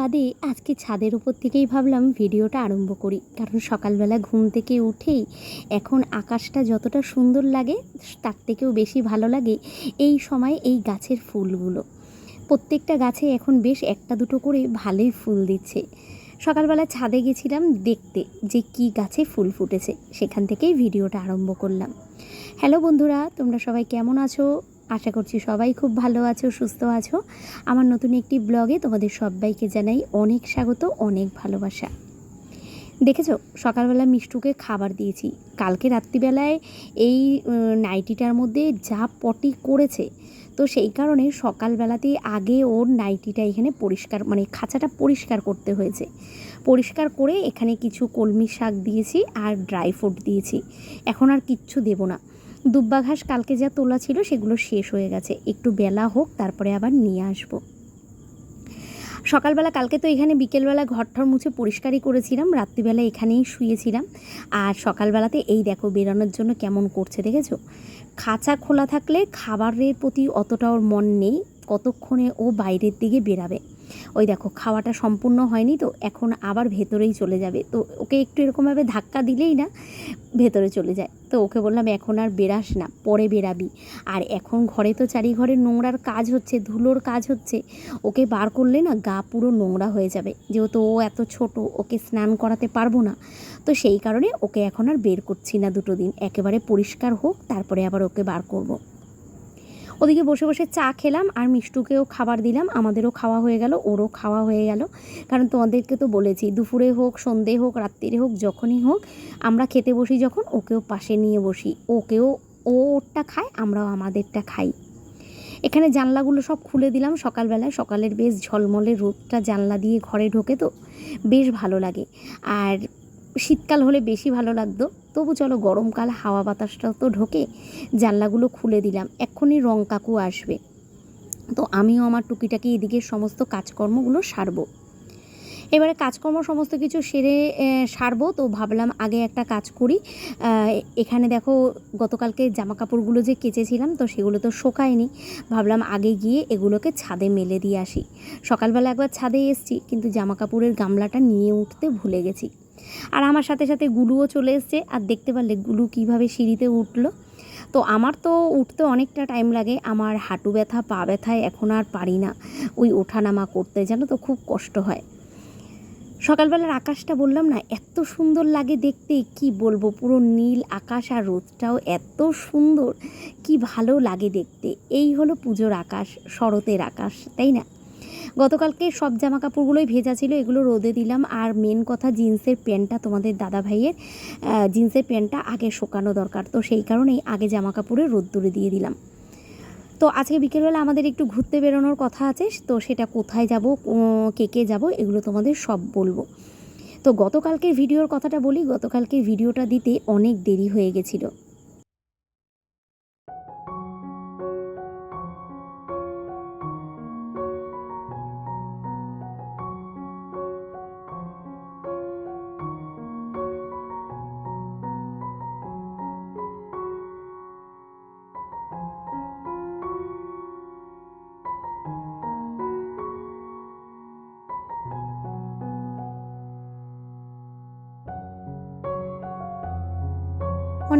বাদে আজকে ছাদের উপর থেকেই ভাবলাম ভিডিওটা আরম্ভ করি। কারণ সকালবেলা ঘুম থেকে উঠেই এখন আকাশটা যতটা সুন্দর লাগে, তার থেকেও বেশি ভালো লাগে এই সময় এই গাছের ফুলগুলো। প্রত্যেকটা গাছে এখন বেশ একটা দুটো করে ভালোই ফুল দিচ্ছে। সকালবেলা ছাদে গেছিলাম দেখতে যে কি গাছে ফুল ফুটেছে, সেখান থেকেই ভিডিওটা আরম্ভ করলাম। হ্যালো বন্ধুরা, তোমরা সবাই কেমন আছো? আশা করছি সবাই খুব ভালো আছো, সুস্থ আছো। আমার নতুন একটি ব্লগে তোমাদের সবাইকে জানাই অনেক স্বাগত, অনেক ভালোবাসা। দেখেছ, সকালবেলা মিষ্টুকে খাবার দিয়েছি। কালকে রাত্রিবেলায় এই নাইটিটার মধ্যে যা পটি করেছে, তো সেই কারণে সকালবেলাতেই আগে ওর নাইটিটা এখানে পরিষ্কার মানে খাঁচাটা পরিষ্কার করতে হয়েছে। পরিষ্কার করে এখানে কিছু কলমি শাক দিয়েছি আর ড্রাই ফ্রুট দিয়েছি। এখন আর কিচ্ছু দেবো না। দুব্বা ঘাস কালকে যা তোলা ছিল সেগুলো শেষ হয়ে গেছে। একটু বেলা হোক, তারপরে আবার নিয়ে আসব। সকালবেলা কালকে তো এখানে বিকেলবেলা ঘর ঠর মুছে পরিষ্কারই করেছিলাম, রাত্রিবেলা এখানেই শুয়েছিলাম। আর সকালবেলাতে এই দেখো বেরোনোর জন্য কেমন করছে দেখেছ? খাঁচা খোলা থাকলে খাবারের প্রতি অতটা ওর মন নেই, কতক্ষণে ও বাইরের দিকে বেরাবে। ওই দেখো, খাওয়াটা সম্পূর্ণ হয়নি তো, এখন আবার ভেতরেই চলে যাবে। তো ওকে একটু এরকমভাবে ধাক্কা দিলেই না ভেতরে চলে যায়। তো ওকে বললাম, এখন আর বেরাস না, পরে বেরাবি আর এখন ঘরে তো চারি ঘরে নোংরার কাজ হচ্ছে, ধুলোর কাজ হচ্ছে। ওকে বার করলে না গা পুরো নোংরা হয়ে যাবে। যেহেতু ও এত ছোট, ওকে স্নান করাতে পারব না। তো সেই কারণে ওকে এখন আর বের করছি না দুটো দিন। একেবারে পরিষ্কার হোক, তারপরে আবার ওকে বার করব। ওদিকে বসে বসে চা খেলাম আর মিষ্টুকেও খাবার দিলাম। আমাদেরও খাওয়া হয়ে গেল, ওরও খাওয়া হয়ে গেল। কারণ তোমাদেরকে তো বলেছি, দুপুরে হোক, সন্ধে হোক, রাত্রিরে হোক, যখনই হোক, আমরা খেতে বসি যখন ওকেও পাশে নিয়ে বসি। ওকেও ও ওরটা খায়, আমরাও আমাদেরটা খাই। এখানে জানলাগুলো সব খুলে দিলাম সকালবেলায়। সকালের বেশ ঝলমলে রোদটা জানলা দিয়ে ঘরে ঢোকে তো, বেশ ভালো লাগে। আর শীতকাল হলে বেশি ভালো লাগতো। তবু চলো গরমকাল হাওয়া বাতাসটাও তো ঢোকে, জানলাগুলো খুলে দিলাম, এক্ষুনি রং কাকু আসবে। তো আমিও আমার টুকিটাকি এদিকে সমস্ত কাজকর্মগুলো সারবো। এবারে কাজকর্ম সমস্ত কিছু সেরে সারবো। তো ভাবলাম আগে একটা কাজ করি। এখানে দেখো গতকালকে জামা কাপড়গুলো যে কেচেছিলাম, তো সেগুলো তো শোকায়নি। ভাবলাম আগে গিয়ে এগুলোকে ছাদে মেলে দিয়ে আসি। সকালবেলা একবার ছাদে এসেছি, কিন্তু জামা কাপড়ের গামলাটা নিয়ে উঠতে ভুলে গেছি। আর আমার সাথে সাথে গুলুও চলে এসছে। আর দেখতে পারলে গুলু কীভাবে সিঁড়িতে উঠল। তো আমার তো উঠতে অনেকটা টাইম লাগে। আমার হাঁটু ব্যথা, পা ব্যথায় এখন আর পারি না ওই ওঠানামা করতে। জানো তো খুব কষ্ট হয়। সকালবেলার আকাশটা বললাম না, এত সুন্দর লাগে দেখতে। কি বলব, পুরো নীল আকাশ আর রোদটাও এত সুন্দর। কি ভালো লাগে দেখতে। এই হলো পুজোর আকাশ, শরতের আকাশ, তাই না? গতকালকে সব জামা কাপড়গুলোই ভেজা ছিল, এগুলো রোদে দিলাম। আর মেন কথা জিন্সের প্যান্টটা তোমাদের দাদা ভাইয়ের জিন্সের প্যান্টটা আগে শোকানো দরকার। তো সেই কারণেই আগে জামা কাপড়ে রোদ্দুরে দিয়ে দিলাম। তো আজকে বিকেলবেলা আমাদের একটু ঘুরতে বেরোনোর কথা আছে, তো সেটা কোথায় যাব কে কে যাব, এগুলো তোমাদের সব বলব। তো গতকালকের ভিডিওর কথাটা বলি, গতকালকের ভিডিওটা দিতে অনেক দেরি হয়ে গেছিল।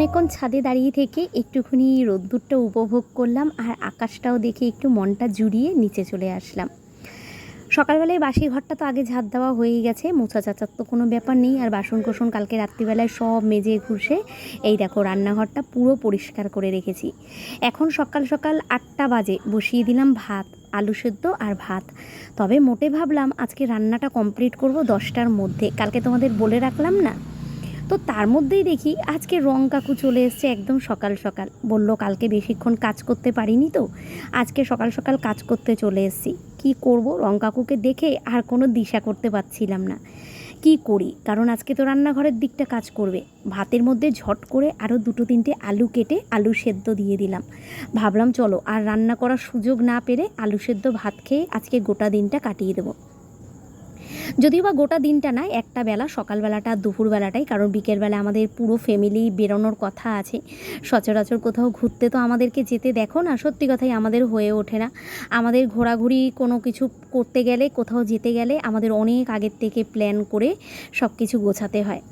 অনেকক্ষণ ছাদে দাঁড়িয়ে থেকে একটুখানি রোদ্দুরটা উপভোগ করলাম আর আকাশটাও দেখে একটু মনটা জুড়িয়ে নিচে চলে আসলাম। সকালবেলায় বাসি ঘরটা তো আগে ঝাঁট দেওয়া হয়ে গেছে, মোছা চাচার তো কোনো ব্যাপার নেই আর বাসন কোসন কালকে রাত্রিবেলায় সব মেজে ঘুষে এই দেখো, রান্নাঘরটা পুরো পরিষ্কার করে রেখেছি। এখন সকাল সকাল আটটা বাজে, বসিয়ে দিলাম ভাত, আলু সেদ্ধ আর ভাত। তবে মোটে ভাবলাম আজকে রান্নাটা কমপ্লিট করব দশটার মধ্যে। কালকে তোমাদের বলে রাখলাম না? তো তার মধ্যেই দেখি আজকে রং কাকু চলে এসছে একদম সকাল সকাল। বলল, কালকে বেশিক্ষণ কাজ করতে পারিনি তো। আজকে সকাল সকাল কাজ করতে চলে এসেছি। কি করব? রং কাকুকে দেখে আর কোনো দিশা করতে পারছিলাম না। কি করি? কারণ আজকে তো রান্নাঘরের দিকটা কাজ করবে। ভাতের মধ্যে ঝট করে আরও দুটো তিনটে আলু কেটে আলু সেদ্ধ দিয়ে দিলাম। ভাবলাম, চলো, আর রান্না করার সুযোগ না পেরে আলু সেদ্ধ ভাত খেয়ে আজকে গোটা দিনটা কাটিয়ে দেবো। যদিও বা গোটা দিনটা না, একটা বেলা, সকালবেলাটা, দুপুরবেলাটাই, কারণ বিকেলবেলা আমাদের পুরো ফ্যামিলি বেরোনোর কথা আছে। সচরাচর কোথাও ঘুরতে তো আমাদেরকে যেতে দেখো না, সত্যি কথাই আমাদের হয়ে ওঠে না। আমাদের ঘোরাঘুরি কোনো কিছু করতে গেলে, কোথাও যেতে গেলে আমাদের অনেক আগের থেকে প্ল্যান করে সব কিছু গোছাতে হয়।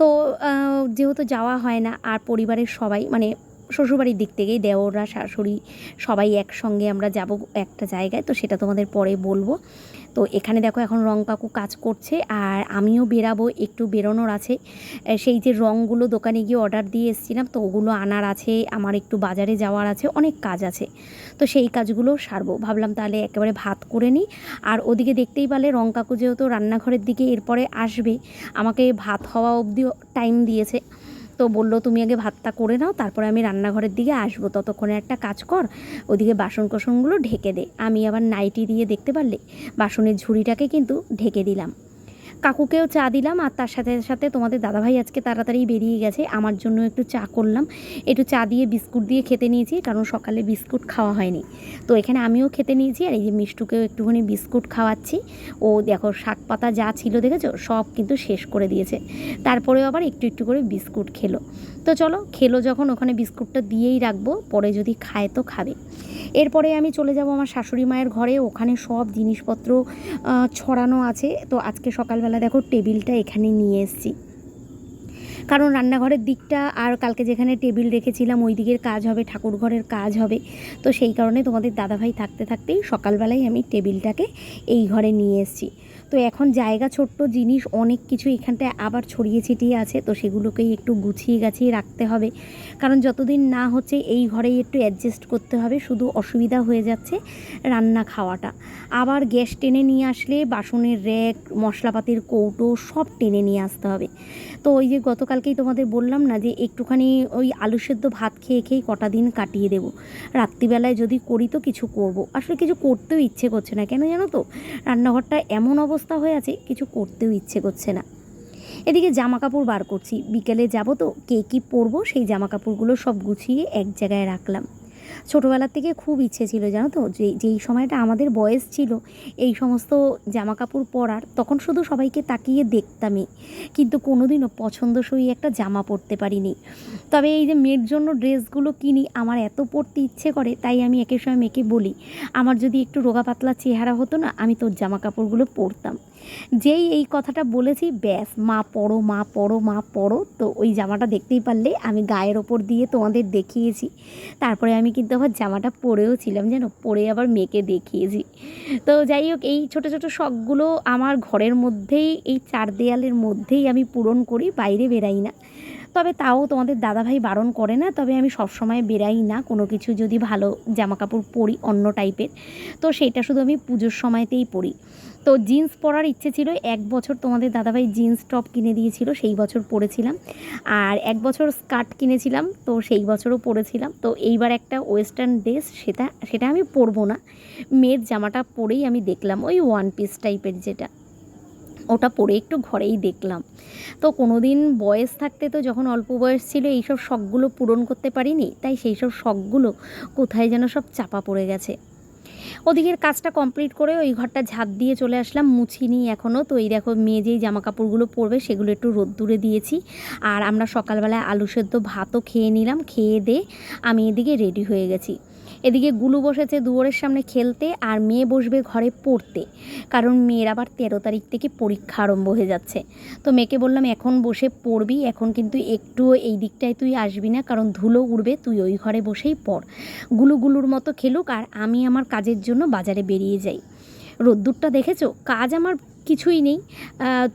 তো যেহেতু যাওয়া হয় না, আর পরিবারের সবাই মানে শ্বশুরবাড়ির দিক থেকেই, দেওররা, শাশুড়ি সবাই একসঙ্গে আমরা যাব একটা জায়গায়, তো সেটা তোমাদের পরে বলব। তো এখানে দেখো এখন রং কাকু কাজ করছে আর আমিও বেরাবো, একটু বেরোনোর আছে। সেই যে রঙগুলো দোকানে গিয়ে অর্ডার দিয়ে এসেছিলাম, তো ওগুলো আনার আছে, আমার একটু বাজারে যাওয়ার আছে, অনেক কাজ আছে। তো সেই কাজগুলো সারবো। ভাবলাম তাহলে একেবারে ভাত করে নিই। আর ওদিকে দেখতেই পারলে রং কাকু যেহেতু রান্নাঘরের দিকে এরপরে আসবে, আমাকে ভাত হওয়া অবধি টাইম দিয়েছে। তো বলল, তুমি আগে ভাতটা করে নাও, তারপরে আমি রান্নাঘরের দিকে আসব। ততক্ষণে একটা কাজ কর, ওদিকে বাসন কোসনগুলো ঢেকে দে। আমি আবার নাইটি দিয়ে দেখতে পারলে, বাসনের ঝুড়িটাকে কিন্তু ঢেকে দিলাম। কাকুকেও চা দিলাম আর তার সাথে সাথে তোমাদের দাদাভাই আজকে তাড়াতাড়ি বেরিয়ে গেছে। আমার জন্য একটু চা করলাম। একটু চা দিয়ে বিস্কুট দিয়ে খেতে নিয়েছি, কারণ সকালে বিস্কুট খাওয়া হয়নি। তো এখানে আমিও খেতে নিয়েছি আর এই যে মিষ্টুকেও একটুখানি বিস্কুট খাওয়াচ্ছি। ও দেখো, শাক পাতা যা ছিল দেখেছ, সব কিন্তু শেষ করে দিয়েছে। তারপরেও আবার একটু একটু করে বিস্কুট খেলো। তো চলো, খেলো যখন, ওখানে বিস্কুটটা দিয়েই রাখব, পরে যদি খায় তো খাবে। এরপরে আমি চলে যাব আমার শাশুড়ি মায়ের ঘরে, ওখানে সব জিনিসপত্র ছড়ানো আছে। তো আজকে সকালবেলা দেখো টেবিলটা এখানে নিয়ে এসেছি। কারণ রান্নাঘরের দিকটা আর কালকে যেখানে টেবিল রেখেছিলাম ওই দিকের কাজ হবে ঠাকুর ঘরের কাজ হবে। তো সেই কারণে তোমাদের দাদাভাই থাকতে থাকতেই সকালবেলায় আমি টেবিলটাকে এই ঘরে নিয়ে এসেছি। তো এখন জায়গা ছোট্ট জিনিস, অনেক কিছু এখানটায় আবার ছড়িয়ে ছিটিয়ে আছে, তো সেগুলোকেই একটু গুছিয়ে গাছিয়ে রাখতে হবে। কারণ যতদিন না হচ্ছে, এই ঘরেই একটু অ্যাডজাস্ট করতে হবে, শুধু অসুবিধা হয়ে যাচ্ছে রান্না খাওয়াটা। আবার গ্যাস টেনে নিয়ে আসলে বাসনের র্যাক মশলাপাতির কৌটো সব টেনে নিয়ে আসতে হবে। তো ওই যে গতকালকেই তোমাদের বললাম না যে একটুখানি ওই আলু সেদ্ধ ভাত খেয়ে খেয়েই কটা দিন কাটিয়ে দেবো। রাত্রিবেলায় যদি করি তো কিছু করব। আসলে কিছু করতেও ইচ্ছে করছে না। কেন জানো তো? রান্নাঘরটা এমন অবস্থা হয়ে আছে, কিছু করতেও ইচ্ছে করছে না। এদিকে জামা কাপড় বার করছি। বিকেলে যাব তো, কে কী পরবো সেই জামা কাপড়গুলো সব গুছিয়ে এক জায়গায় রাখলাম। ছোটোবেলার থেকে খুব ইচ্ছে ছিল, জানো তো? যে, যেই সময়টা আমাদের বয়স ছিল, এই সমস্ত জামা কাপড় পরার, তখন শুধু সবাইকে তাকিয়ে দেখতামই। কিন্তু কোনোদিনও পছন্দসই একটা জামা পরতে পারিনি। তবে এই যে মেয়ের জন্য ড্রেসগুলো কিনি, আমার এত পরতে ইচ্ছে করে, তাই আমি একের সময় মেয়েকে বলি, আমার যদি একটু রোগা পাতলা চেহারা হতো না, আমি তোর জামা কাপড়গুলো পরতাম। যেই এই কথাটা বলেছি, ব্যাস, মা পড়ো মা পড়ো মা পড়ো। তো ওই জামাটা দেখতেই পারলে আমি গায়ের ওপর দিয়ে তোমাদের দেখিয়েছি। তারপরে আমি কিন্তু আবার জামাটা পরেও ছিলাম, যেন পরে আবার মেয়েকে দেখিয়েছি। তো যাই হোক, এই ছোট ছোট শখগুলো আমার ঘরের মধ্যেই, এই চার দেয়ালের মধ্যেই আমি পূরণ করি, বাইরে বেরাই না। তবে তাও তোমাদের দাদাভাই বারণ করে না, তবে আমি সবসময় বেরাই না। কোনো কিছু যদি ভালো জামা কাপড় পরি অন্য টাইপের, তো সেটা শুধু আমি পুজোর সময়তেই পরি। তো জিন্স পরার ইচ্ছে ছিল, এক বছর তোমাদের দাদাভাই জিন্স টপ কিনে দিয়েছিল, সেই বছর পরেছিলাম। আর এক বছর স্কার্ট কিনেছিলাম, তো সেই বছরও পরেছিলাম। তো এইবার একটা ওয়েস্টার্ন ড্রেস, সেটা সেটা আমি পরবো না। মেয়ের জামাটা পরেই আমি দেখলাম, ওই ওয়ান পিস টাইপের যেটা। ওটা পরে একটু ঘরেই দেখলাম। তো কোনো দিন বয়স থাকতে তো যখন অল্প বয়স ছিল এইসব শখগুলো পূরণ করতে পারিনি, তাই সেই সব শখগুলো কোথায় যেন সব চাপা পড়ে গেছে। ওদিকের কাজটা কমপ্লিট করে ওই ঘরটা ঝাঁপ দিয়ে চলে আসলাম মুছিনি এখনও তো এই দেখো মেয়ে যেই জামা কাপড়গুলো পরবে সেগুলো একটু রোদ্দুরে দিয়েছি। আর আমরা সকালবেলায় আলু সেদ্ধ ভাতও খেয়ে নিলাম, খেয়ে দে আমি এদিকে রেডি হয়ে গেছি। এদিকে গুলু বসেছে দুয়ারের সামনে খেলতে আর মেয়ে বসবে ঘরে পড়তে। কারণ মেয়ের আবার তেরো তারিখ থেকে পরীক্ষা আরম্ভ হয়ে যাচ্ছে। তো মেয়েকে বললাম, এখন বসে পড়বি, এখন কিন্তু একটু এই দিকটায় তুই আসবি না, কারণ ধুলো উড়বে, তুই ওই ঘরে বসেই পড়। গুলু গুলুর মতো খেলুক আর আমি আমার কাজের জন্য বাজারে বেরিয়ে যাই। রোদ্দুরটা দেখেছ? কাজ আমার কিছুই নেই।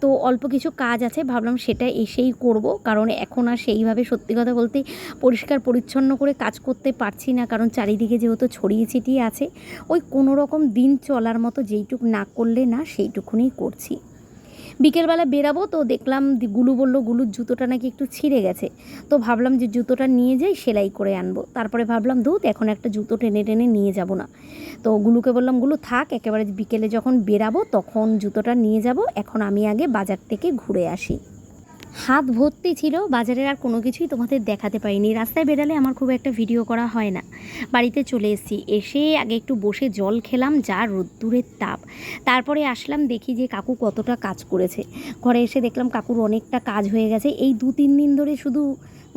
তো অল্প কিছু কাজ আছে, ভাবলাম সেটা এসেই করব। কারণ এখন আর সেইভাবে সত্যি কথা বলতে পরিষ্কার পরিচ্ছন্ন করে কাজ করতে পারছি না। কারণ চারিদিকে যেহেতু ছড়িয়ে ছিটিয়ে আছে, ওই কোনো রকম দিন চলার মতো যেইটুক না করলে না সেইটুকুনি করছি। বিকেলবেলা বেরাবো, তো দেখলাম গুলু বলল, গুলুর জুতোটা নাকি একটু ছিঁড়ে গেছে। তো ভাবলাম যে জুতোটা নিয়ে যাই, সেলাই করে আনব। তারপরে ভাবলাম ধুত এখন একটা জুতো টেনে টেনে নিয়ে যাব না। তো গুলুকে বললাম, গুলু, থাক, একেবারে বিকেলে যখন বেরাবো, তখন জুতোটা নিয়ে যাব। এখন আমি আগে বাজার থেকে ঘুরে আসি। হাত ভর্তি ছিল, বাজারের আর কোনো কিছুই তোমাদের দেখাতে পারিনি। রাস্তায় বেরালে আমার খুব একটা ভিডিও করা হয় না। বাড়িতে চলে এসেছি। এসে আগে একটু বসে জল খেলাম, যা রোদ্দুরের তাপ। তারপরে আসলাম, দেখি যে কাকু কতটা কাজ করেছে। ঘরে এসে দেখলাম কাকুর অনেকটা কাজ হয়ে গেছে। এই দু তিন দিন ধরে শুধু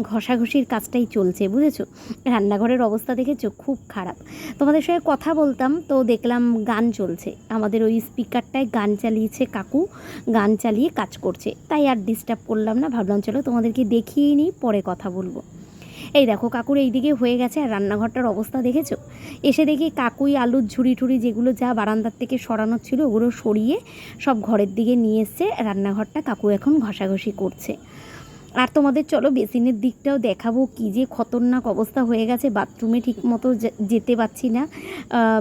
ঘষাঘষির কাজটাই চলছে, বুঝেছ? রান্নাঘরের অবস্থা দেখেছ খুব খারাপ। তোমাদের সঙ্গে কথা বলতাম, তো দেখলাম গান চলছে। আমাদের ওই স্পিকারটায় গান চালিয়েছে কাকু, গান চালিয়ে কাজ করছে। তাই আর ডিস্টার্ব করলাম না, ভাবলাম চলো তোমাদেরকে দেখিয়ে নিই, পরে কথা বলব। এই দেখো কাকুর এই দিকে হয়ে গেছে, আর রান্নাঘরটার অবস্থা দেখেছ? এসে দেখি কাকুই আলুর ঝুড়ি ঠুড়ি যেগুলো যা বারান্দার থেকে সরানো ছিল, ওগুলো সরিয়ে সব ঘরের দিকে নিয়ে এসছে। রান্নাঘরটা কাকু এখন ঘষাঘষি করছে। আর তোমাদের চলো বেসিনের দিকটাও দেখাবো কি যে খতরনাক অবস্থা হয়ে গেছে, বাথরুমে ঠিক মতো যেতে পারছি না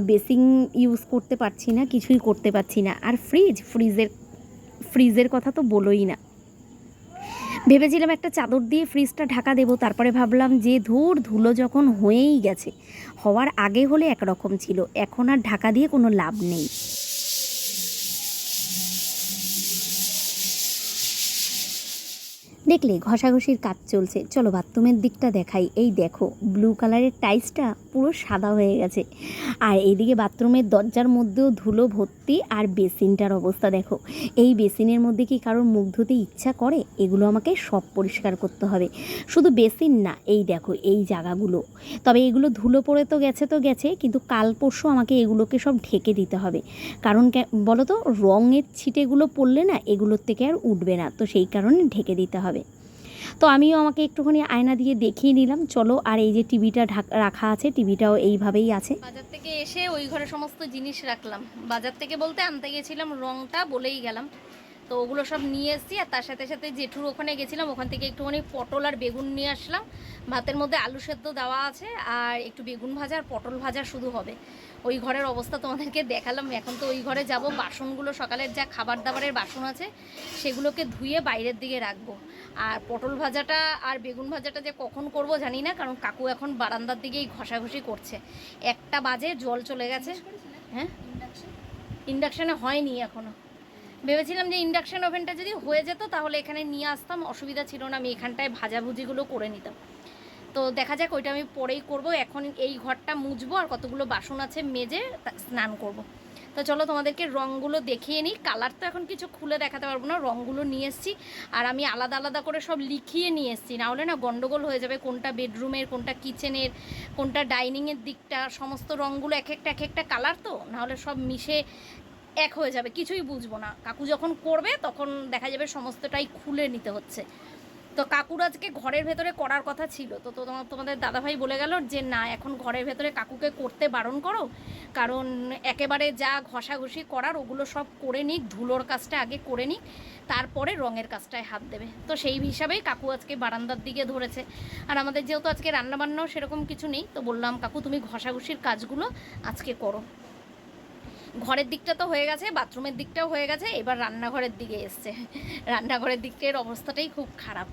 বেসিং ইউজ করতে পারছি না, কিছুই করতে পারছি না। আর ফ্রিজ ফ্রিজের ফ্রিজের কথা তো বলোই না। ভেবেছিলাম একটা চাদর দিয়ে ফ্রিজটা ঢাকা দেবো, তারপরে ভাবলাম যে ধুর, ধুলো যখন হয়েই গেছে, হওয়ার আগে হলে একরকম ছিল, এখন আর ঢাকা দিয়ে কোনো লাভ নেই। দেখলে ঘষাঘষির কাজ চলছে। চলো বাথরুমের দিকটা দেখাই। এই দেখো ব্লু কালারের টাইলসটা পুরো সাদা হয়ে গেছে। আর এদিকে বাথরুমের দরজার মধ্যেও ধুলো ভর্তি আর বেসিনটার অবস্থা দেখো। এই বেসিনের মধ্যে কি কারোর মুখ ধুতে ইচ্ছা করে? এগুলো আমাকে সব পরিষ্কার করতে হবে। শুধু বেসিন না, এই দেখো, এই জায়গাগুলো। তবে এগুলো ধুলো পড়ে তো গেছে তো গেছে, কিন্তু কাল পরশু আমাকে এগুলোকে সব ঢেকে দিতে হবে। কারণ বলো তো, রঙের ছিটেগুলো পড়লে না এগুলোর থেকে আর উঠবে না। তো সেই কারণে ঢেকে দিতে হবে। তো আমিও আমাকে একটুখানি আয়না দিয়ে দেখিয়ে নিলাম। চলো, আর এই যে টিভিটা রাখা আছে, টিভিটাও এইভাবেই আছে। বাজার থেকে এসে ওই ঘরে সমস্ত জিনিস রাখলাম। বাজার থেকে বলতে আনতে গেছিলাম, রংটা বলেই গেলাম। তো ওগুলো সব নিয়ে এসেছি, আর তার সাথে সাথে জেঠুর ওখানে গেছিলাম। ওখান থেকে একটুখানি পটল আর বেগুন নিয়ে আসলাম। ভাতের মধ্যে আলু সেদ্ধ দেওয়া আছে, আর একটু বেগুন ভাজা আর পটল ভাজা শুধু হবে। ওই ঘরের অবস্থা তোমাদেরকে দেখালাম। এখন তো ওই ঘরে যাব, বাসনগুলো সকালের যা খাবার দাবারের বাসন আছে, সেগুলোকে ধুয়ে বাইরের দিকে রাখব। আর পটল ভাজাটা আর বেগুন ভাজাটা যে কখন করব জানি না, কারণ কাকু এখন বারান্দার দিকেই ঘষাঘষি করছে। একটা বাজে জল চলে গেছে। হ্যাঁ? ইন্ডাকশানে হয়নি এখনও। ভেবেছিলাম যে ইন্ডাকশান ওভেনটা যদি হয়ে যেত, তাহলে এখানে নিয়ে আসতাম, অসুবিধা ছিল না, আমি এখানটায় ভাজাভুজিগুলো করে নিতাম। তো দেখা যাক, ওইটা আমি পরেই করব। এখন এই ঘরটা মুছবো, আর কতগুলো বাসন আছে মেজে স্নান করব। তো চলো তোমাদেরকে রঙগুলো দেখিয়ে নিই। কালার তো এখন কিছু খুলে দেখাতে পারব না, রঙগুলো নিয়ে এসেছি। আর আমি আলাদা আলাদা করে সব লিখিয়ে নিয়ে এসেছি। নাহলে না গন্ডগোল হয়ে যাবে, কোনটা বেডরুমের কোনটা কিচেনের কোনটা ডাইনিংয়ের দিকটা, সমস্ত রঙগুলো এক একটা এক একটা কালার তো, নাহলে সব মিশে এক হয়ে যাবে, কিছুই বুঝব না। কাকু যখন করবে, তখন দেখা যাবে সমস্তটাই খুলে নিতে হচ্ছে। তো কাকুর আজকে ঘরের ভেতরে করার কথা ছিল। তো তোমার তোমাদের দাদাভাই বলে গেল যে, না, এখন ঘরের ভেতরে কাকুকে করতে বারণ করো। কারণ একেবারে যা ঘষাঘষি করার, ওগুলো সব করে নিক, ধুলোর কাজটা আগে করে নিক, তারপরে রঙের কাজটায় হাত দেবে। তো সেই হিসাবেই কাকু আজকে বারান্দার দিকে ধরেছে। আর আমাদের যেহেতু আজকে রান্নাবান্নাও সেরকম কিছু নেই, তো বললাম, কাকু, তুমি ঘষাঘষির কাজগুলো আজকে করো। ঘরের দিকটা তো হয়ে গেছে, বাথরুমের দিকটাও হয়ে গেছে, এবার রান্নাঘরের দিকে এসছে। রান্নাঘরের দিকটার অবস্থাটাই খুব খারাপ।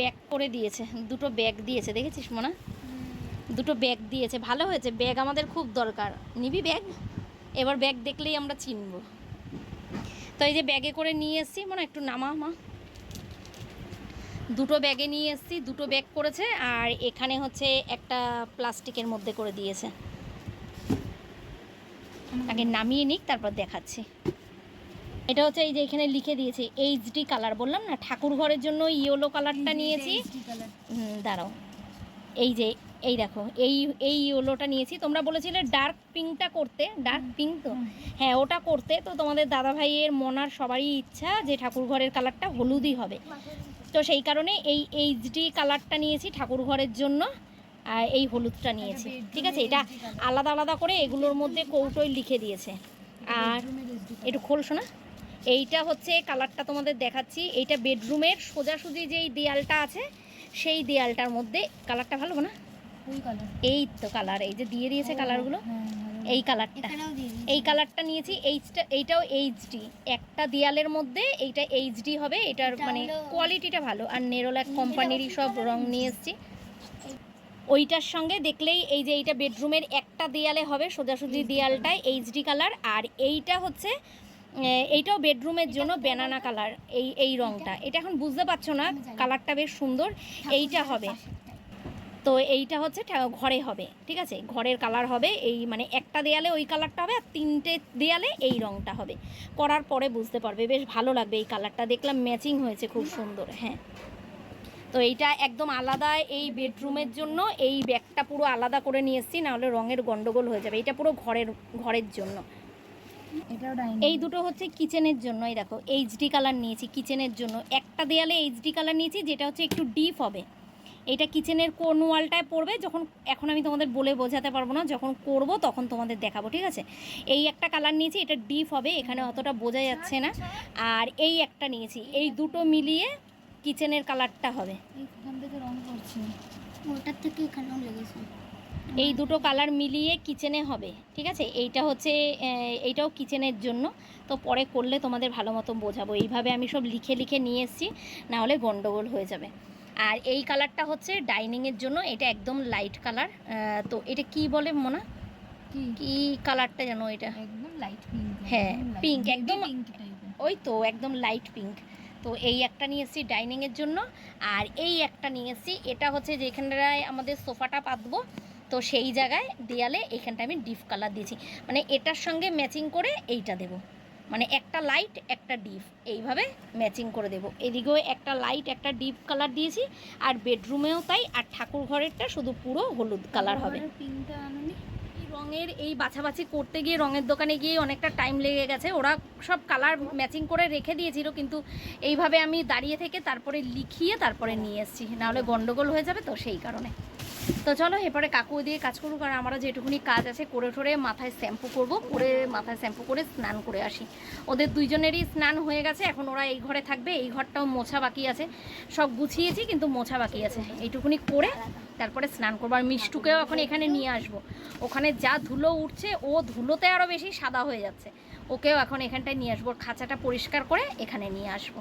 ব্যাগ করে দিয়েছে দুটো ব্যাগ দিয়েছে দেখেছিস মনে? দুটো ব্যাগ দিয়েছে ভালো হয়েছে ব্যাগ আমাদের খুব দরকার। নিবি ব্যাগ? এবার ব্যাগ দেখলেই আমরা চিনব। তো এই যে ব্যাগে করে নিয়ে এসছি মনে একটু নামা মা। দুটো ব্যাগে নিয়ে এসছি দুটো ব্যাগ করেছে আর এখানে হচ্ছে একটা প্লাস্টিকের মধ্যে করে দিয়েছে। আগে নামিয়ে নিক তারপর দেখাচ্ছি। এটা হচ্ছে এই যে এখানে লিখে দিয়েছে এইচডি কালার বললাম না ঠাকুর ঘরের জন্য ইয়েলো কালারটা নিয়েছি। দাঁড়াও। এই যে এই দেখো এই এই ইয়েলোটা নিয়েছি। তোমরা বলেছিলে ডার্ক পিঙ্কটা করতে ডার্ক পিঙ্ক তো? হ্যাঁ ওটা করতে। তো তোমাদের দাদা ভাইয়ের মনার সবারই ইচ্ছা যে ঠাকুর ঘরের কালারটা হলুদই হবে। তো সেই কারণে এই এইচডি কালারটা নিয়েছি ঠাকুর ঘরের জন্য আর এই হলুদটা নিয়েছি। ঠিক আছে? এটা আলাদা আলাদা করে এগুলোর মধ্যে কৌটোয় লিখে দিয়েছে। আর একটু খোল শোনা। এইটা হচ্ছে কালারটা তোমাদের দেখাচ্ছি। এইটা বেডরুমের সোজাসুজি যেই দেয়ালটা আছে সেই দেয়ালটার মধ্যে কালারটা ভালো না? এই তো কালার এই যে দিয়ে দিয়েছে কালারগুলো। এই কালারটা। এই কালারটা নিয়েছি এইচটা এইটাও এইচডি। একটা দেয়ালের মধ্যে এইটা এইচডি হবে এটার মানে কোয়ালিটিটা ভালো। আর নেরোল্যাক কোম্পানিরই সব রং নিয়ে এসেছি ওইটার সঙ্গে দেখলেই এই যে এইটা বেডরুমের একটা দেয়ালে হবে সোজাসুজি দেয়ালটায় এইচডি কালার। আর এইটা হচ্ছে এইটাও বেডরুমের জন্য ব্যানানা কালার এই এই রংটা। এটা এখন বুঝতে পারছ না কালারটা বেশ সুন্দর, এইটা হবে। তো এইটা হচ্ছে ঘরে হবে, ঠিক আছে? ঘরের কালার হবে, এই মানে একটা দেয়ালে ওই কালারটা হবে আর তিনটে দেয়ালে এই রংটা হবে। করার পরে বুঝতে পারবে, বেশ ভালো লাগবে এই কালারটা দেখলাম ম্যাচিং হয়েছে খুব সুন্দর হ্যাঁ। তো এইটা একদম আলাদা, এই বেডরুমের জন্য এই ব্যাগটা পুরো আলাদা করে নিয়ে এসেছি, নাহলে রঙের গন্ডগোল হয়ে যাবে। এটা পুরো ঘরের ঘরের জন্য। এই দুটো হচ্ছে কিচেনের জন্য এই দেখো এইচডি কালার নিয়েছি কিচেনের জন্য। একটা দেয়ালে এইচডি কালার নিয়েছি যেটা হচ্ছে একটু ডিপ হবে। এটা কিচেনের কোন ওয়ালটায় পড়বে যখন এখন আমি তোমাদের বলে বোঝাতে পারব না যখন করব তখন তোমাদের দেখাবো ঠিক আছে? এই একটা কালার নিয়েছি এটা ডিপ হবে এখানে অতটা বোঝা যাচ্ছে না। আর এই একটা নিয়েছি এই দুটো মিলিয়ে কিচেনের কালারটা হবে। ওটার থেকে এখানেও লেগেছে। এই দুটো কালার মিলিয়ে কিচেনে হবে ঠিক আছে? এইটা হচ্ছে এইটাও কিচেনের জন্য। তো পরে করলে তোমাদের ভালো মতো বোঝাবো। এইভাবে আমি সব লিখে লিখে নিয়ে এসেছি নাহলে গন্ডগোল হয়ে যাবে। আর এই কালারটা হচ্ছে ডাইনিংয়ের জন্য এটা একদম লাইট কালার তো এটা কি বলে মোনা? কি? কালারটা জানো এটা? একদম লাইট পিঙ্ক হ্যাঁ, পিঙ্ক একদম- ওই তো একদম লাইট পিঙ্ক তো এই একটা নিয়ে এসেছি ডাইনিংয়ের জন্য। আর এই একটা নিয়ে এসেছি এটা হচ্ছে যেখানটায় আমাদের সোফাটা পাতবো। তো সেই জায়গায় দেয়ালে এইখানটা আমি ডিপ কালার দিয়েছি। মানে এটার সঙ্গে ম্যাচিং করে এইটা দেবো। মানে একটা লাইট একটা ডিপ এইভাবে ম্যাচিং করে দেবো। এদিকেও একটা লাইট একটা ডিপ কালার দিয়েছি। আর বেডরুমেও তাই। আর ঠাকুর ঘরেরটা শুধু পুরো হলুদ কালার হবে। পিঙ্কটা আনুনি। এই রঙের এই বাছাবাছি করতে গিয়ে রঙের দোকানে গিয়ে অনেকটা টাইম লেগে গেছে। ওরা সব কালার ম্যাচিং করে রেখে দিয়েছিল। কিন্তু এইভাবে আমি দাঁড়িয়ে থেকে তারপরে লিখিয়ে তারপরে নিয়ে এসেছি। নাহলে গন্ডগোল হয়ে যাবে তো সেই কারণে। তো চলো, এরপরে কাকু দিয়ে কাজ করুক আর আমারও যেটুকুনি কাজ আছে করে ঠরে মাথায় শ্যাম্পু করব, করে মাথায় শ্যাম্পু করে স্নান করে আসি। ওদের দুইজনেরই স্নান হয়ে গেছে, এখন ওরা এই ঘরে থাকবে, এই ঘরটাও মোছা বাকি আছে। সব গুছিয়েছি, কিন্তু মোছা বাকি আছে। এইটুকুনি করে তারপরে স্নান করব। আর মিষ্টুকেও এখন এখানে নিয়ে আসব। ওখানে যা ধুলো উঠছে, ও ধুলোতে আরও বেশি সাদা হয়ে যাচ্ছে। ওকেও এখন এখানটায় নিয়ে আসব। খাঁচাটা পরিষ্কার করে এখানে নিয়ে আসব।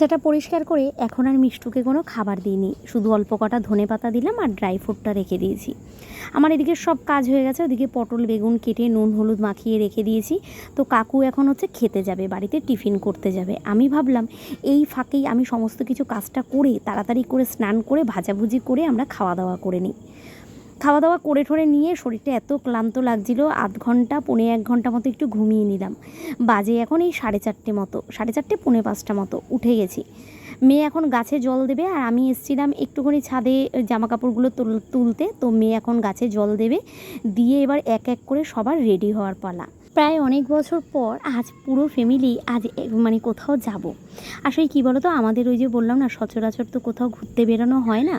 খাঁচাটা পরিষ্কার করে এখন আর মিষ্টুকে কোনো খাবার দিইনি। শুধু অল্প কটা ধনে পাতা দিলাম আর ড্রাই ফ্রুটটা রেখে দিয়েছি। আমার এদিকে সব কাজ হয়ে গেছে, ওদিকে পটল, বেগুন কেটে নুন, হলুদ মাখিয়ে রেখে দিয়েছি। তো কাকু এখন হচ্ছে খেতে যাবে, বাড়িতে টিফিন করতে যাবে। আমি ভাবলাম, এই ফাঁকেই আমি সমস্ত কিছু কাজটা করে তাড়াতাড়ি করে স্নান করে ভাজাভুজি করে আমরা খাওয়া দাওয়া করে নিই। খাওয়া দাওয়া করে ঠরে নিয়ে শরীরটা এত ক্লান্ত লাগছিল, আধ ঘণ্টা, পৌনে এক ঘণ্টা মতো একটু ঘুমিয়ে নিলাম। বাজে এখন এই সাড়ে চারটে মতো, সাড়ে চারটে, পৌনে পাঁচটা মতো, উঠে গেছি। মেয়ে এখন গাছে জল দেবে আর আমি এসেছিলাম একটুখানি ছাদে জামা কাপড়গুলো তুলতে, তো মেয়ে এখন গাছে জল দেবে, দিয়ে এবার এক এক করে সবার রেডি হওয়ার পালা। প্রায় অনেক বছর পর আজ পুরো ফ্যামিলি আজ মানে কোথাও যাব। আসলে কী বলো তো আমাদের ওই যে বললাম না, সচরাচর তো কোথাও ঘুরতে বেরোনো হয় না।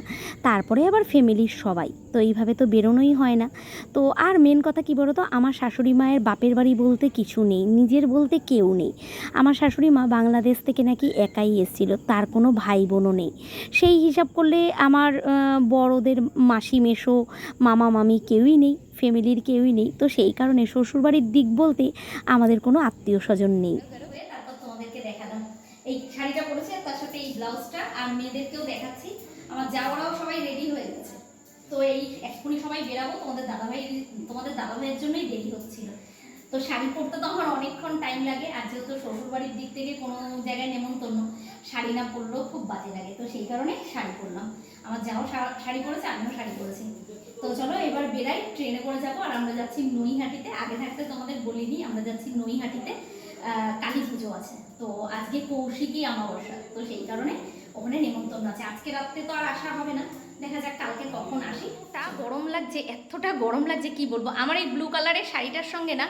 তারপরে আবার ফ্যামিলির সবাই। তো এইভাবে তো বেরোনোই হয় না। তো আর মেন কথা কী বলো তো আমার শাশুড়ি মায়ের বাপের বাড়ি বলতে কিছু নেই। নিজের বলতে কেউ নেই। আমার শাশুড়ি মা বাংলাদেশ থেকে নাকি একাই এসেছিল। তার কোনো ভাই বোনও নেই। সেই হিসাব করলে আমার বড়দের মাসি মেশো মামা, মামি কেউই নেই। ফ্যামিলির কেউই নেই। তো সেই কারণে শ্বশুরবাড়ির দিক বলতে আমাদের কোনো আত্মীয় স্বজন নেই এই শাড়িটা পরেছে, তার সাথে এই ব্লাউজটা, আর মেয়েদেরকেও দেখাচ্ছি। আমার সবাই রেডি হয়ে তো এই এক্ষুনি তোমাদের তোমাদের জন্যই দেরি হচ্ছিল। তো শাড়ি পরতে তো আমার অনেকক্ষণ টাইম লাগে, আর যেহেতু শ্বশুরবাড়ির দিক থেকে কোনো জায়গায় নেমন্তন্ন, শাড়ি না পরলেও খুব বাজে লাগে। তো সেই কারণে শাড়ি পরলাম। আমার যাও শাড়ি পরেছে, আমিও শাড়ি পরেছি। তো চলো এবার বেরাই ট্রেনে করে যাব। আর আমরা যাচ্ছি নৈহাটিতে। আগে থাকতে তোমাদের বলিনি আমরা যাচ্ছি নৈহাটিতে। কালী পুজো আছে। তো আজকে কৌশিকী অমাবস্যা। তো সেই কারণে ওখানে নেমন্তন্ন আছে। আজকে রাত্রে তো আর আসা হবে না। দেখা যাক কালকে কখন আসি। তা গরম লাগছে, এতটা গরম লাগছে, কি বলব? আমার এই ব্লু কালারের শাড়িটার সঙ্গে না,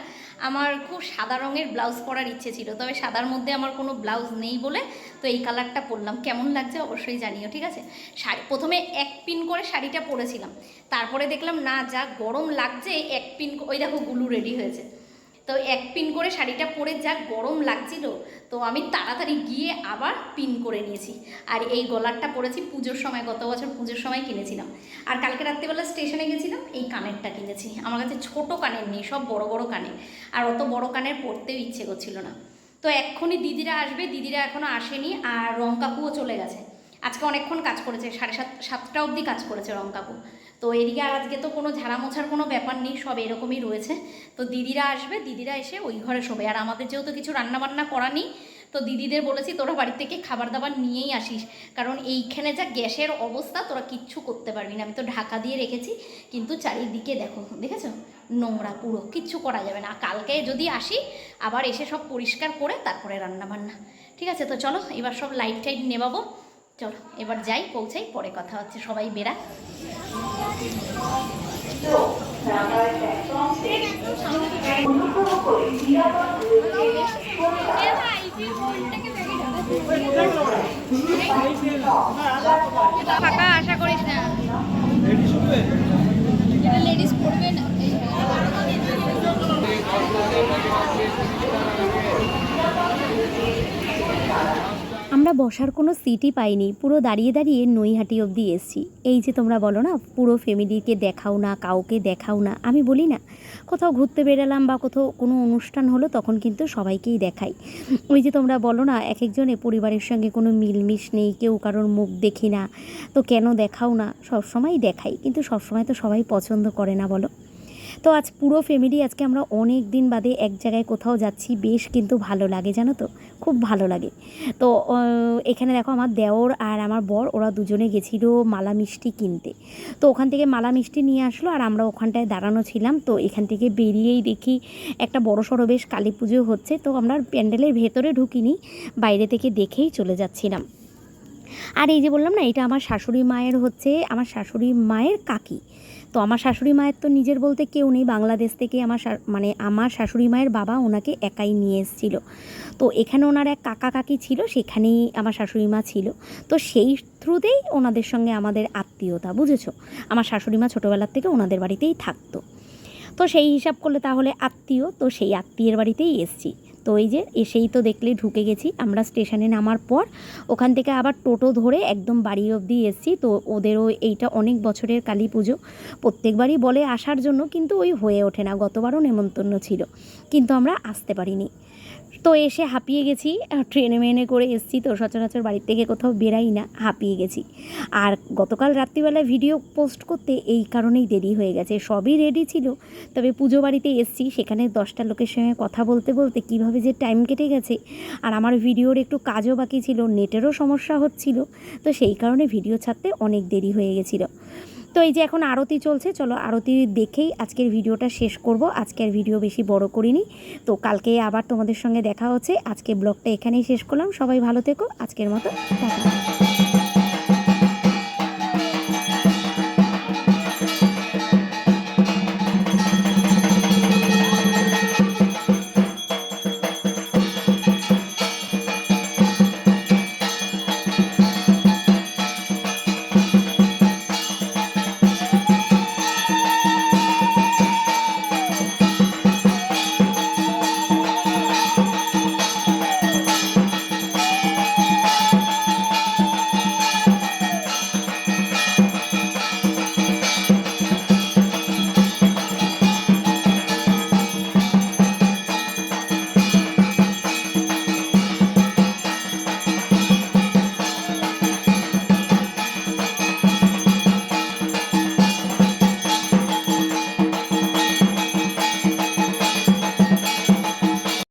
আমার খুব সাদা রঙের ব্লাউজ পরার ইচ্ছে ছিল। তবে সাদার মধ্যে আমার কোনো ব্লাউজ নেই বলে তো এই কালারটা পরলাম। কেমন লাগছে অবশ্যই জানিও, ঠিক আছে? শাড়ি প্রথমে এক পিন করে শাড়িটা পরেছিলাম। তারপরে দেখলাম, না, যা গরম লাগছে, এক পিন ওই দেখো গুলু রেডি হয়েছে। তো এক পিন করে শাড়িটা পরে যা গরম লাগছিল, তো আমি তাড়াতাড়ি গিয়ে আবার পিন করে নিয়েছি। আর এই গলারটা পরেছি, পুজোর সময়, গত বছর পুজোর সময় কিনেছিলাম। আর কালকে রাত্রিবেলা স্টেশনে গেছিলাম, এই কানেরটা কিনেছি। আমার কাছে ছোট কানের নেই, সব বড় বড় কানের। আর অত বড় কানের পরতেও ইচ্ছে করছিল না। তো এক্ষুনি দিদিরা আসবে, দিদিরা এখনও আসেনি, আর রং কাকুও চলে গেছে। আজকে অনেকক্ষণ কাজ করেছে, সাড়ে সাত, সাতটা অবধি কাজ করেছে রং কাকু তো এদিকে আর আজকে তো কোনো ঝাড়া মোছার কোনো ব্যাপার নেই, সব এরকমই রয়েছে। তো দিদিরা আসবে, দিদিরা এসে ওই ঘরে শোবে। আর আমাদের যেহেতু কিছু রান্নাবান্না করা নেই, তো দিদিদের বলেছি তোরা বাড়ি থেকে খাবার দাবার নিয়েই আসিস। কারণ এইখানে যা গ্যাসের অবস্থা, তোরা কিচ্ছু করতে পারবি না। আমি তো ঢাকা দিয়ে রেখেছি, কিন্তু চারিদিকে দেখো, দেখেছ? নোংরা পুরো, কিচ্ছু করা যাবে না। কালকে যদি আসি, আবার এসে সব পরিষ্কার করে তারপরে রান্নাবান্না। ঠিক আছে? তো চলো, এবার সব লাইট টাইট নেবাবো। চলো, এবার যাই, পৌঁছাই, পরে কথা হচ্ছে সবাই বেরা ফাঁকা আশা করিস না। লেডিস পড়বে না। আমরা বসার কোনো সিটই পাইনি। পুরো দাঁড়িয়ে দাঁড়িয়ে নৈহাটি অবধি এসছি। এই যে তোমরা বলো না, পুরো ফ্যামিলিকে দেখাও না, কাউকে দেখাও না, আমি বলি না। কোথাও ঘুরতে বেরালাম বা কোথাও কোনো অনুষ্ঠান হলো তখন কিন্তু সবাইকেই দেখাই। ওই যে তোমরা বলো না, এক একজনে পরিবারের সঙ্গে কোনো মিলমিশ নেই, কেউ কারোর মুখ দেখি না, তো কেন দেখাও না? সবসময় দেখাই, কিন্তু সবসময় তো সবাই পছন্দ করে না বলো। তো আজ পুরো ফ্যামিলি আজকে আমরা অনেক দিন বাদে এক জায়গায় কোথাও যাচ্ছি, বেশ কিন্তু ভালো লাগে, জানো তো? খুব ভালো লাগে। তো এখানে দেখো আমার দেওর আর আমার বর, ওরা দুজনে গেছিল মালা মিষ্টি কিনতে। তো ওখান থেকে মালা মিষ্টি নিয়ে আসলো আর আমরা ওখানটায় দাঁড়ানো ছিলাম। তো এখান থেকে বেরিয়েই দেখি একটা বড় সড়ো বেশ কালী পুজো হচ্ছে। তো আমরা প্যান্ডেলের ভেতরে ঢুকিনি, বাইরে থেকে দেখেই চলে যাচ্ছিলাম। আর এই যে বললাম না, এটা আমার শাশুড়ি মায়ের হচ্ছে, আমার শাশুড়ি মায়ের কাকি। তো আমার শাশুড়ি মায়ের তো নিজের বলতে কেউ নেই। বাংলাদেশ থেকে আমার মানে আমার শাশুড়ি মায়ের বাবা ওনাকে একাই নিয়ে এসেছিল। তো এখানে ওনার এক কাকা কাকি ছিল, সেখানেই আমার শাশুড়ি মা ছিল। তো সেই থ্রুতেই ওনাদের সঙ্গে আমাদের আত্মীয়তা, বুঝেছ? আমার শাশুড়ি মা ছোটোবেলার থেকে ওনাদের বাড়িতেই থাকতো। তো সেই হিসাব করলে তাহলে আত্মীয়, তো সেই আত্মীয়ের বাড়িতেই এসছি। তো এই যে এসেই তো দেখলে ঢুকে গেছি। আমরা স্টেশনে নামার পর ওখান থেকে আবার টোটো ধরে একদম বাড়ি অবধি এসেছি। তো ওদেরও এইটা অনেক বছরের কালী পুজো। প্রত্যেকবারই বলে আসার জন্য কিন্তু ওই হয়ে ওঠে না। গতবারও নেমন্তন্ন ছিল। কিন্তু আমরা আসতে পারিনি। তো এসে হাঁপিয়ে গেছি ট্রেনে মেনে করে এসছি তো সচরাচর বাড়ির থেকে কোথাও বেরাই না, হাঁপিয়ে গেছি। আর গতকাল রাত্রিবেলায় ভিডিও পোস্ট করতে এই কারণেই দেরি হয়ে গেছে। সবই রেডি ছিল, তবে পুজো বাড়িতে এসছি, সেখানে দশটা লোকের সঙ্গে কথা বলতে বলতে কীভাবে যে টাইম কেটে গেছে, আর আমার ভিডিওর একটু কাজও বাকি ছিল নেটেরও সমস্যা হচ্ছিল, তো সেই কারণে ভিডিও ছাড়তে অনেক দেরি হয়ে গেছিল। তো এই যে এখন আরতি চলছে, চলো আরতি দেখেই আজকের ভিডিওটা শেষ করব। আজকের ভিডিও বেশি বড় করিনি। তো কালকে আবার তোমাদের সঙ্গে দেখা হচ্ছে। আজকে ব্লগটা এখানেই শেষ করলাম। সবাই ভালো থেকো। আজকের মতো টাটা।